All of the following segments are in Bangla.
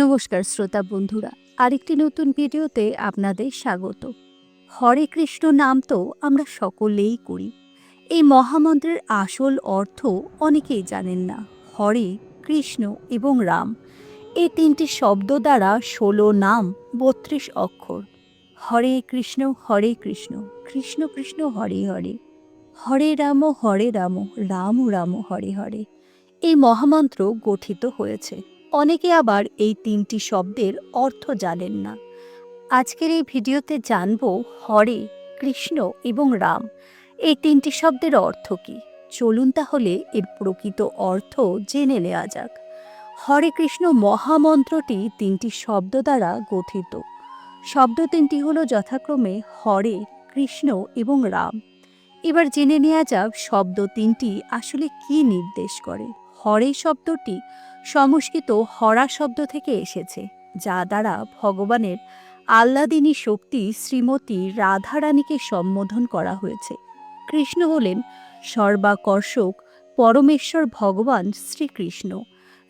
নমস্কার শ্রোতা বন্ধুরা, আরেকটি নতুন ভিডিওতে আপনাদের স্বাগত। হরে কৃষ্ণ নাম তো আমরা সকলেই করি। এই মহামন্ত্রের আসল অর্থ অনেকেই জানেন না, হরে কৃষ্ণ এবং রাম। এই তিনটি শব্দ দ্বারা ষোলো নাম, বত্রিশ অক্ষর। হরে কৃষ্ণ হরে কৃষ্ণ কৃষ্ণ কৃষ্ণ, হরে হরে। হরে রাম হরে রাম রাম রাম, হরে হরে। এই মহামন্ত্র গঠিত হয়েছে। অনেকে আবার এই তিনটি শব্দের অর্থ জানেন না। আজকের এই ভিডিওতে জানব হরে, কৃষ্ণ এবং রাম। এই তিনটি শব্দের অর্থ কী? চলুন তাহলে এর প্রকৃত অর্থ জেনে নেওয়া যাক। হরে কৃষ্ণ মহামন্ত্রটি তিনটি শব্দ দ্বারা গঠিত। শব্দ তিনটি হলো যথাক্রমে হরে, কৃষ্ণ এবং রাম। এবার জেনে নেওয়া যাক শব্দ তিনটি আসলে কি নির্দেশ করে। হরে শব্দটি সংস্কৃত হরা শব্দ থেকে এসেছে, যা দ্বারা ভগবানের আহ্লাদিনী শক্তি শ্রীমতী রাধারানীকে সম্বোধন করা হয়েছে। কৃষ্ণ হলেন সর্বাকর্ষক পরমেশ্বর ভগবান শ্রীকৃষ্ণ।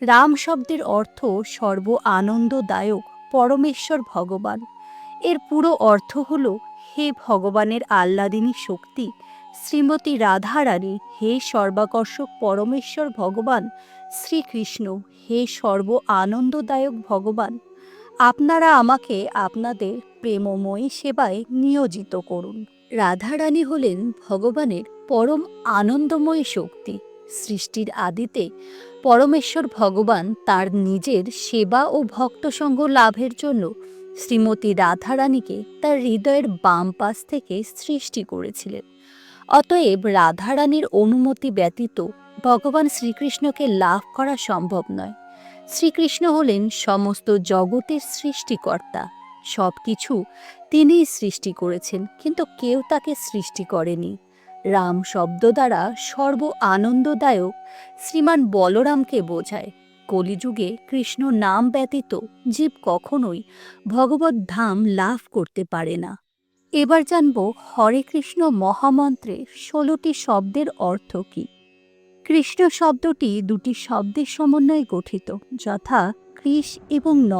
রাম শব্দের অর্থ সর্ব আনন্দদায়ক পরমেশ্বর ভগবান। এর পুরো অর্থ হল হে ভগবানের আহ্লাদিনী শক্তি শ্রীমতী রাধারানী, হে সর্বাকর্ষক পরমেশ্বর ভগবান, শ্রীকৃষ্ণ, হে সর্ব আনন্দদায়ক ভগবান, আপনারা আমাকে আপনাদের প্রেমময়ী সেবায় নিয়োজিত করুন। রাধারানী হলেন ভগবানের পরম আনন্দময় শক্তি। সৃষ্টির আদিতে পরমেশ্বর ভগবান তার নিজের সেবা ও ভক্তসঙ্গ লাভের জন্য শ্রীমতী রাধারানীকে তার হৃদয়ের বাম পাশ থেকে সৃষ্টি করেছিলেন। অতএব রাধারানীর অনুমতি ব্যতীত ভগবান শ্রীকৃষ্ণকে লাভ করা সম্ভব নয়। শ্রীকৃষ্ণ হলেন সমস্ত জগতের সৃষ্টিকর্তা। সব কিছু তিনিই সৃষ্টি করেছেন, কিন্তু কেউ তাকে সৃষ্টি করেনি। রাম শব্দ দ্বারা সর্ব আনন্দদায়ক শ্রীমান বলরামকে বোঝায়, কলিযুগে কৃষ্ণ নাম ব্যতীত জীব কখনোই ভগবত ধাম লাভ করতে পারে না। এবার জানব হরে কৃষ্ণ মহামন্ত্রে ষোলোটি শব্দের অর্থ কী। কৃষ্ণ শব্দটি দুটি শব্দের সমন্বয়ে গঠিত, যথা কৃষ এবং ন।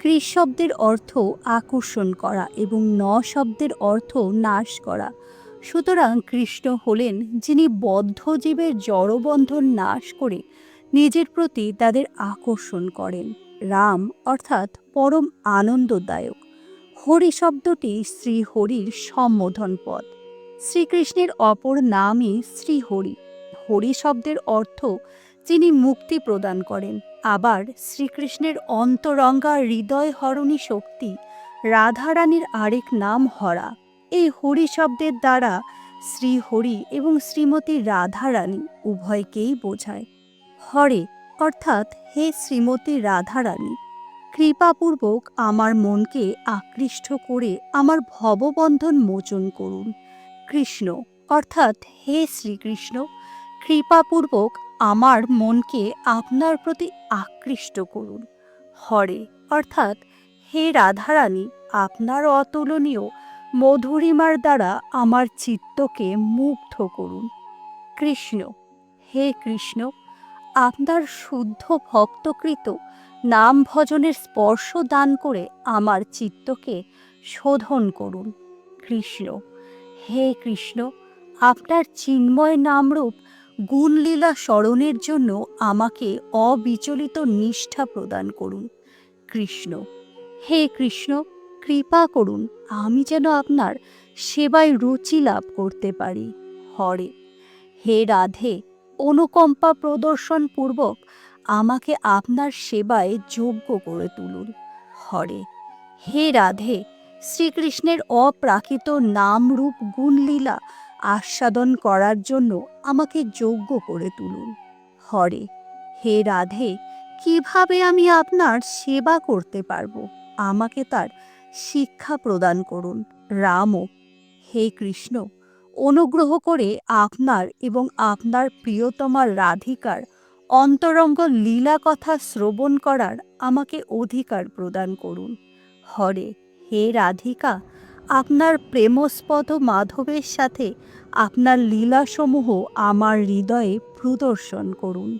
কৃষ শব্দের অর্থ আকর্ষণ করা এবং ন শব্দের অর্থ নাশ করা। সুতরাং কৃষ্ণ হলেন যিনি বদ্ধ জীবের জড়বন্ধন নাশ করে নিজের প্রতি তাদের আকর্ষণ করেন, রাম অর্থাৎ পরম আনন্দদায়ক। হরি শব্দটি শ্রীহরির সম্বোধন পদ। শ্রীকৃষ্ণের অপর নামই শ্রীহরি হরি। শব্দের অর্থ যিনি মুক্তি প্রদান করেন। আবার শ্রীকৃষ্ণের অন্তরঙ্গা হৃদয় হরণী শক্তি রাধারানীর আরেক নাম হরা। এই হরি শব্দের দ্বারা শ্রীহরি এবং শ্রীমতী রাধারানী উভয়কেই বোঝায়। হরে অর্থাৎ হে শ্রীমতী রাধারানী। কৃপাপূর্বক আমার মনকে আকৃষ্ট করে আমার ভববন্ধন মোচন করুন। কৃষ্ণ, অর্থাৎ হে শ্রীকৃষ্ণ, কৃপাপূর্বক আমার মনকে আপনার প্রতি আকৃষ্ট করুন। হরে, অর্থাৎ হে রাধারানী, আপনার অতুলনীয় মধুরিমার দ্বারা আমার চিত্তকে মুগ্ধ করুন। কৃষ্ণ, হে কৃষ্ণ, আপনার শুদ্ধ ভক্তকৃত নাম ভজনের স্পর্শ দান করে আমার চিত্তকে শোধন করুন। কৃষ্ণ, হে কৃষ্ণ, আপনার চিন্ময় নামরূপ গুণলীলা স্মরণের জন্য আমাকে অবিচলিত নিষ্ঠা প্রদান করুন। কৃষ্ণ, হে কৃষ্ণ, কৃপা করুন, আমি যেন আপনার সেবায় রুচি লাভ করতে পারি। হরে, হে রাধে, অনুকম্পা প্রদর্শন পূর্বক আমাকে আপনার সেবায় যোগ্য করে তুলুন, হরে। হে রাধে, শ্রীকৃষ্ণের অপ্রাকৃত নামরূপ গুণলীলা আস্বাদন করার জন্য আমাকে যোগ্য করে তুলুন, হরে। হে রাধে, কীভাবে আমি আপনার সেবা করতে পারব? আমাকে তার শিক্ষা প্রদান করুন। রামও, হে কৃষ্ণ, অনুগ্রহ করে আপনার এবং আপনার প্রিয়তমার রাধিকার অন্তরঙ্গ লীলা কথা শ্রবণ করার আমাকে অধিকার প্রদান করুন। হরে, হে রাধিকা, আপনার প্রেমস্পদ মাধবের সাথে আপনার লীলাসমূহ আমার হৃদয়ে প্রদর্শন করুন।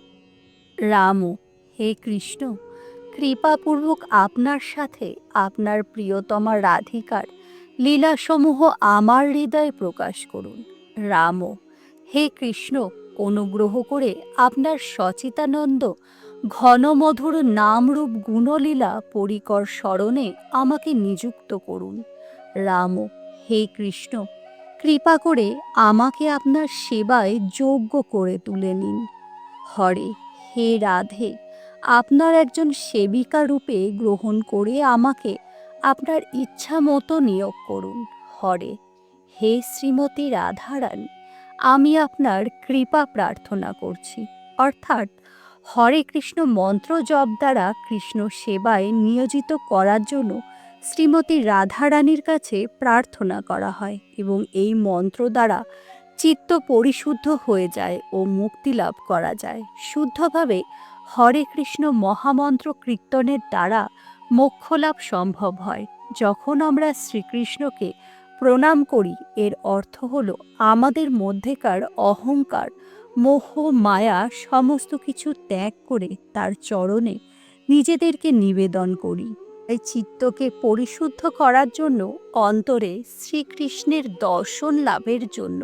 রাম, হে কৃষ্ণ, কৃপাপূর্বক আপনার সাথে আপনার প্রিয়তমা রাধিকার লীলাসমূহ আমার হৃদয়ে প্রকাশ করুন। রাম, হে কৃষ্ণ অনুগ্রহ করে আপনার সচিতানন্দ ঘনমধুর নামরূপ গুণলীলা পরিকর স্মরণে আমাকে নিযুক্ত করুন। রাম, হে কৃষ্ণ, কৃপা করে আমাকে আপনার সেবায় যোগ্য করে তুলে নিন। হরে, হে রাধে, আপনার একজন সেবিকা রূপে গ্রহণ করে আমাকে আপনার ইচ্ছা মতো নিয়োগ করুন। হরে, হে শ্রীমতী রাধারানী। আমি আপনার কৃপা প্রার্থনা করছি। অর্থাৎ, হরে কৃষ্ণ মন্ত্র জপ দ্বারা কৃষ্ণ সেবায় নিয়োজিত করার জন্য শ্রীমতী রাধারানীর কাছে প্রার্থনা করা হয় এবং এই মন্ত্র দ্বারা চিত্ত পরিশুদ্ধ হয়ে যায় ও মুক্তি লাভ করা যায়। শুদ্ধভাবে হরে কৃষ্ণ মহামন্ত্র কীর্তনের দ্বারা মোক্ষলাভ সম্ভব হয়। যখন আমরা শ্রীকৃষ্ণকে প্রণাম করি। এর অর্থ হল, আমাদের মধ্যেকার অহংকার, মোহ, মায়া সমস্ত কিছু ত্যাগ করে তার চরণে নিজেদেরকে নিবেদন করি। এই চিত্তকে পরিশুদ্ধ করার জন্য অন্তরে শ্রীকৃষ্ণের দর্শন লাভের জন্য,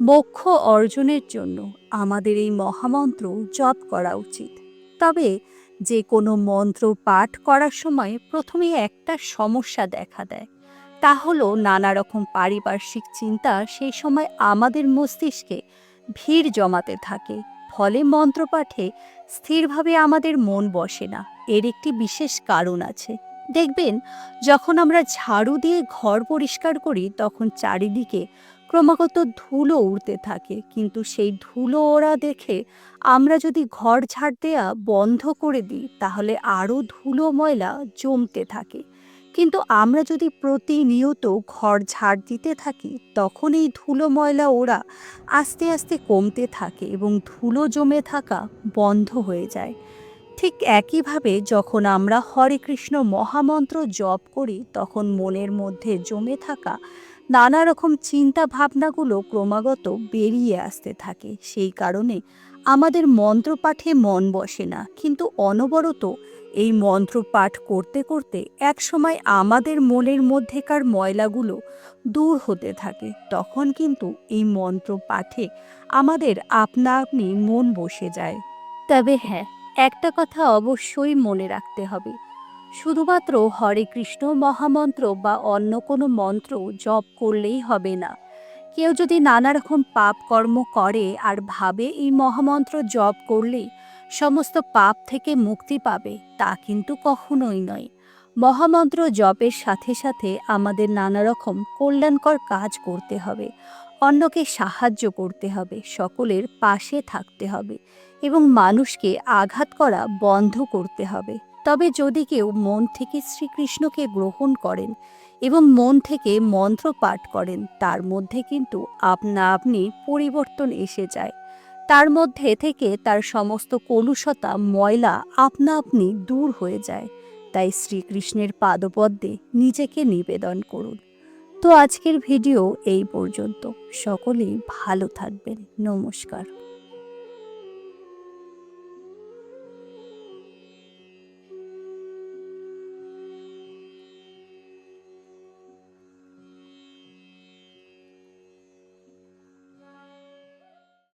মোক্ষ অর্জনের জন্য আমাদের এই মহামন্ত্র জপ করা উচিত। তবে যে কোনো মন্ত্র পাঠ করার সময় প্রথমে একটা সমস্যা দেখা দেয়। তা হলো নানা রকম পারিপার্শ্বিক চিন্তা সেই সময় আমাদের মস্তিষ্কে ভিড় জমাতে থাকে। ফলে মন্ত্রপাঠে স্থিরভাবে আমাদের মন বসে না। এর একটি বিশেষ কারণ আছে। দেখবেন, যখন আমরা ঝাড়ু দিয়ে ঘর পরিষ্কার করি, তখন চারিদিকে ক্রমাগত ধুলো উড়তে থাকে। কিন্তু সেই ধুলো ওরা দেখে আমরা যদি ঘর ঝাড় দেওয়া বন্ধ করে দিই, তাহলে আরও ধুলো ময়লা জমতে থাকে। কিন্তু আমরা যদি প্রতিনিয়ত ঘর ঝাড় দিতে থাকি, তখন এই ধুলো ময়লা ওরা আস্তে আস্তে কমতে থাকে এবং ধুলো জমে থাকা বন্ধ হয়ে যায়। ঠিক একইভাবে যখন আমরা হরে কৃষ্ণ মহামন্ত্র জপ করি, তখন মনের মধ্যে জমে থাকা নানা রকম চিন্তা ভাবনাগুলো ক্রমাগত বেরিয়ে আসতে থাকে। সেই কারণে আমাদের মন্ত্রপাঠে মন বসে না, কিন্তু অনবরত এই মন্ত্র পাঠ করতে করতে একসময় আমাদের মনের মধ্যেকার ময়লাগুলো দূর হতে থাকে। তখন কিন্তু এই মন্ত্র পাঠে আমাদের আপনা আপনি মন বসে যায়। তবে হ্যাঁ একটা কথা অবশ্যই মনে রাখতে হবে। শুধুমাত্র হরে কৃষ্ণ মহামন্ত্র বা অন্য কোনো মন্ত্র জপ করলেই হবে না। কেউ যদি নানা রকম পাপ কর্ম করে আর ভাবে এই মহামন্ত্র জপ করলেই সমস্ত পাপ থেকে মুক্তি পাবে, তা কিন্তু কখনোই নয়। মহামন্ত্র জপের সাথে সাথে আমাদের নানা রকম কল্যাণকর কাজ করতে হবে, অন্যকে সাহায্য করতে হবে, সকলের পাশে থাকতে হবে এবং মানুষকে আঘাত করা বন্ধ করতে হবে। তবে যদি কেউ মন থেকে শ্রীকৃষ্ণকে গ্রহণ করেন এবং মন থেকে মন্ত্র পাঠ করেন, তার মধ্যে কিন্তু আপনা আপনি পরিবর্তন এসে যায়। তার মধ্যে থেকে তার সমস্ত কলুষতা, ময়লা আপনা আপনি দূর হয়ে যায়। তাই শ্রীকৃষ্ণের পাদপদ্মে নিজেকে নিবেদন করুন। তো আজকের ভিডিও এই পর্যন্ত। সকলেই ভালো থাকবেন। নমস্কার।